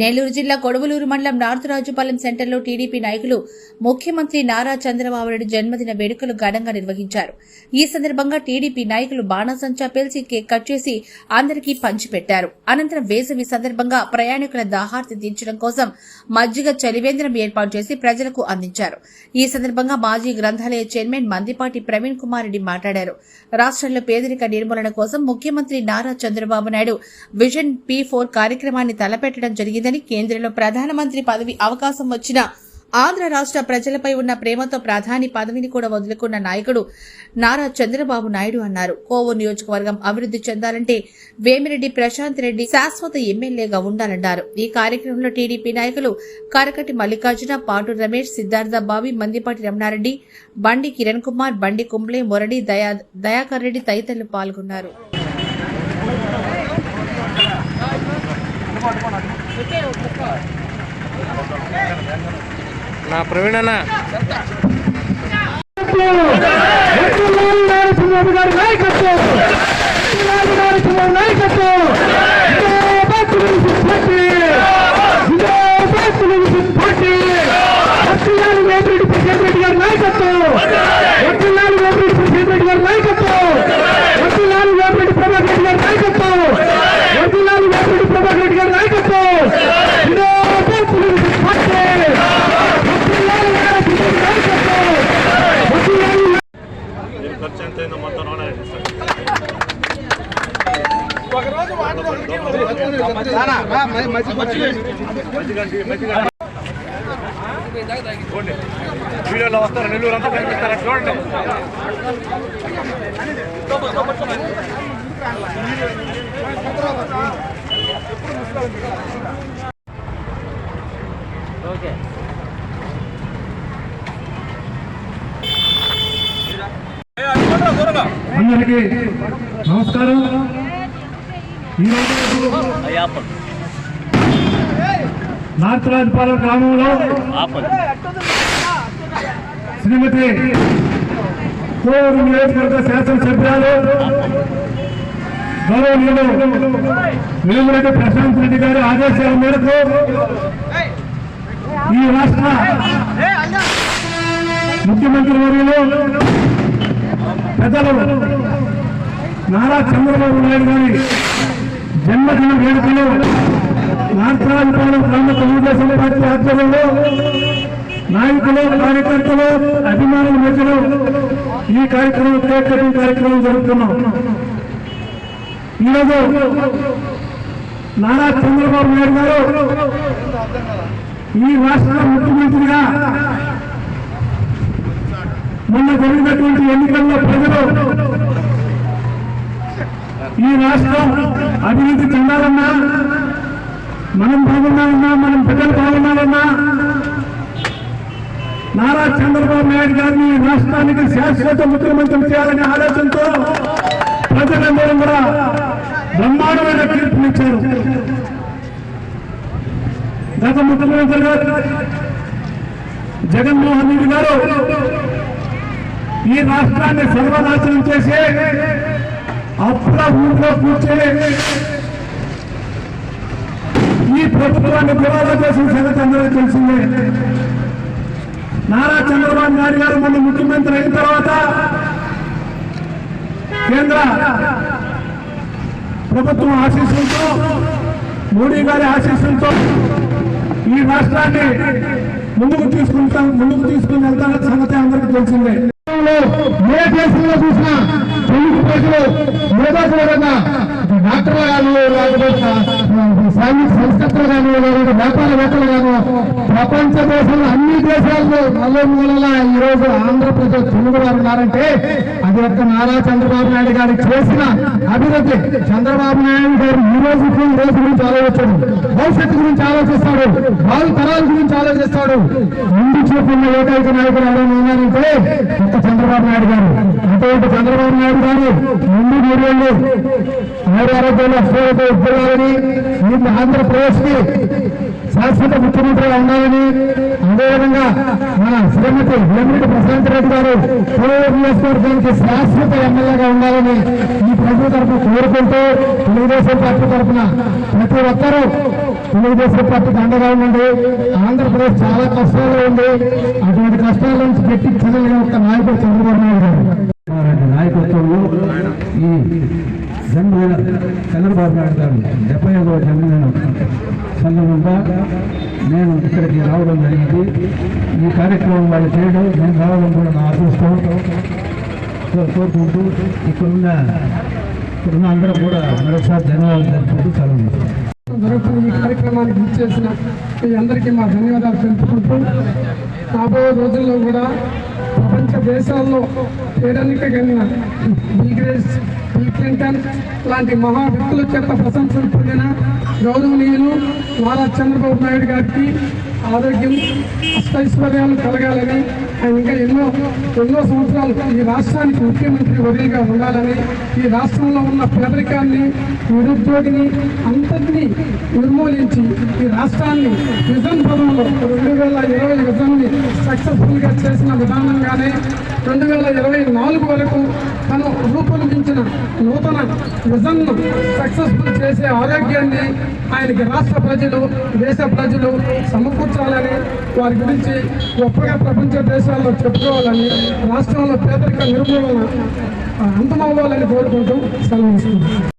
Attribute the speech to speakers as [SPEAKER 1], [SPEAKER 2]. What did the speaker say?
[SPEAKER 1] నెల్లూరు జిల్లా కొడవలూరు మండలం నార్త్ రాజుపాలెం సెంటర్లో టీడీపీ నాయకులు ముఖ్యమంత్రి నారా చంద్రబాబు నాయుడు జన్మదిన వేడుకలు ఘనంగా నిర్వహించారు. ఈ సందర్భంగా టీడీపీ నాయకులు బాణాసంచా పేల్చి కేక్ కట్ చేసి అందరికీ పంచిపెట్టారు అనంతరం వేసవి సందర్భంగా ప్రయాణికుల దాహార్తి తీర్చడం కోసం మజ్జిగ చలివేంద్రం ఏర్పాటు చేసి ప్రజలకు అందించారు. ఈ సందర్భంగా మాజీ గ్రంథాలయ చైర్మన్ మందిపాటి ప్రవీణ్ కుమార్ రెడ్డి మాట్లాడారు. రాష్ట్రంలో పేదరిక నిర్మూలన కోసం ముఖ్యమంత్రి Nara Chandrababu Naidu vision P four కార్యక్రమాన్ని తలపెట్టడం జరిగిందని కేంద్రంలో ప్రధానమంత్రి పదవి అవకాశం వచ్చిన ఆంధ్ర రాష్ట్ర ప్రజలపై ఉన్న ప్రేమతో ప్రధాని పదవిని కూడా వదులుకున్న నాయకుడు నారా చంద్రబాబు నాయుడు అన్నారు. కోవూరు నియోజకవర్గం అభివృద్ధి చెందాలంటే వేమిరెడ్డి ప్రశాంత్ రెడ్డి శాశ్వత ఎమ్మెల్యేగా ఉండాలన్నారు. ఈ కార్యక్రమంలో టీడీపీ నాయకులు కారకటి మల్లికార్జున పాటు రమేష్ సిద్ధార్థ బాబి మందిపాటి రమణారెడ్డి బండి కిరణ్ కుమార్ బండి కుంబ్లే మురళి దయా దయాకర్ రెడ్డి తదితరులు పాల్గొన్నారు.
[SPEAKER 2] నా ప్రవీణ్ అన్న.
[SPEAKER 3] నరసింహబాబు గారి నాయకత్వం. నరసింహబాబు నాయకత్వం జిందాబాద్
[SPEAKER 4] వీడియోలో వస్తారు నెల్లూరు అంతా కనిపిస్తారా చూడండి ఓకే
[SPEAKER 3] అందరికీ నమస్కారం. ఈరోజు నార్త్ రాజపాలెం గ్రామంలో శ్రీమతి కోవూరు నియోజకవర్గ శాసనసభ్యురాలు గౌరవనీయులు వేమిరెడ్డి ప్రశాంత్ రెడ్డి గారి ఆదేశాల మేరకు ఈ రాష్ట్ర ముఖ్యమంత్రి వర్యులు పెద్దలు నారా చంద్రబాబు నాయుడు గారి జన్మదిన వేడుకలు నార్తరాజపాలెం గ్రామ తెలుగుదేశం పార్టీ ఆధ్వర్యంలో నాయకులు కార్యకర్తలు అభిమానుల మధ్యలో ఈ కార్యక్రమం కేక్ కార్యక్రమం జరుగుతున్నాం ఈరోజు నారా చంద్రబాబు నాయుడు గారు ఈ రాష్ట్ర ముఖ్యమంత్రిగా మొన్న జరిగినటువంటి ఎన్నికల్లో ప్రజలు ఈ రాష్ట్రం అభివృద్ధి చెందాలన్నా మనం బాగుండాలన్నా మనం ప్రజలు బాగుండాలన్నా నారా చంద్రబాబు నాయుడు గారిని రాష్ట్రానికి శాశ్వత ముఖ్యమంత్రి చేయాలనే ఆలోచనతో ప్రజలందరూ కూడా బ్రహ్మాండమైన తీర్పునిచ్చారు గత ముఖ్యమంత్రి గారు జగన్మోహన్ రెడ్డి గారు ఈ రాష్ట్రాన్ని సర్వనాశనం చేసి అప్పుల ఊళ్ళో కూర్చొని ఈ ప్రభుత్వాన్ని దివాలా చేసిన సంగతి అందరికీ తెలిసిందే. నారా చంద్రబాబు నాయుడు గారు మన ముఖ్యమంత్రి అయిన తర్వాత కేంద్ర ప్రభుత్వం ఆశీస్సులతో మోడీ గారి ఆశీస్సులతో ఈ రాష్ట్రాన్ని ముందుకు తీసుకుంటాం ముందుకు తీసుకుని వెళ్తాన సంగతి అందరికీ తెలిసిందే. ఏ దేశంలో చూసినా తెలుగు ప్రజలు మేధాకులుగా డాక్టర్లు లేకపోతే సైనిక సంస్కృతులు కానీ లేదంటే వ్యాపారవేత్తలు కానీ ప్రపంచ దేశంలో అన్ని దేశాల్లో నలుమూలలా ఈ రోజు ఆంధ్రప్రదేశ్ తెలుగు వారు ఉన్నారంటే అది యొక్క నారా చంద్రబాబు నాయుడు గారు చేసిన అభివృద్ధి. చంద్రబాబు నాయుడు గారు ఈ రోజు ఈ రోజు గురించి ఆలోచించాడు. భవిష్యత్తు గురించి ఆలోచిస్తాడు. వాళ్ళు తరాల గురించి ఆలోచిస్తాడు. ముందు చూపున్న ఏకైక నాయకుడు ఎవరైనా ఉన్నారంటే ఒక చంద్రబాబు నాయుడు గారు. అటువంటి చంద్రబాబు నాయుడు గారు ముందు మూడేళ్ళు ఆరోగ్యంలో అక్షరాలతో ఉద్యోగాలని ఈ ఆంధ్రప్రదేశ్కి శాశ్వత ముఖ్యమంత్రిగా ఉండాలని అదేవిధంగా మన శ్రీమతి వేమిరెడ్డి ప్రశాంత్ రెడ్డి గారు కోవూరు నియోజకవర్గానికి శాశ్వత ఎమ్మెల్యేగా ఉండాలని ఈ ప్రజల తరఫున కోరుకుంటూ తెలుగుదేశం పార్టీ తరఫున ప్రతి ఒక్కరూ
[SPEAKER 5] తెలుగుదేశం పార్టీకి అండగా ఉండండి. ఆంధ్రప్రదేశ్ చాలా కష్టాల్లో ఉంది. అటువంటి కష్టాల నుంచి పెట్టించగలిగిన ఒక నాయకుడు చంద్రబాబు నాయుడు గారు. నాయకత్వంలో ఈ చంద్రబాబు నాయుడు గారు డెబ్బై ఐదవ జన్మదిన. సందర్భంగా నేను ఇక్కడికి రావడం జరిగింది. ఈ కార్యక్రమం వాళ్ళు చేయడం నేను రావడం కూడా నా అదృష్టం. కో- కోరుకుంటూ ఇక్కడున్న ఇక్కడున్న అందరూ కూడా మరొకసారి ధన్యవాదాలు తెలుపుకుంటూ సెలవు
[SPEAKER 2] జరుగుతున్న ఈ కార్యక్రమానికి చేసిన మీ అందరికీ మా ధన్యవాదాలు తెలుపుకుంటూ రాబోయే రోజుల్లో కూడా ప్రపంచ దేశాల్లో పేరెన్నిక కలిగిన బిల్గ్రేజ్ బిల్ క్లింటన్ లాంటి మహా వ్యక్తుల చేత ప్రశంసలు పొందిన గౌరవనీయులు నారా చంద్రబాబు నాయుడు గారికి ఆరోగ్యం అష్టైశ్వర్యాలు కలగాలని ఆయన ఇంకా ఎన్నో ఎన్నో సంవత్సరాలు ఈ రాష్ట్రానికి ముఖ్యమంత్రి వదిలిగా ఉండాలని ఈ రాష్ట్రంలో ఉన్న పేదరికాన్ని నిరుద్యోగిని అంతటినీ నిర్మూలించి ఈ రాష్ట్రాన్ని నిజం పదంలో రెండు నాలుగు వరకు తను రూపొందించిన నూతన విజన్ను సక్సెస్ఫుల్ చేసే ఆరోగ్యాన్ని ఆయనకి రాష్ట్ర ప్రజలు దేశ ప్రజలు సమకూర్చాలని వారి గురించి గొప్పగా ప్రపంచ దేశాల్లో చెప్పుకోవాలని రాష్ట్రంలో పేదరిక నిర్మూలన అంతమవ్వాలని కోరుకుంటూ సెలవు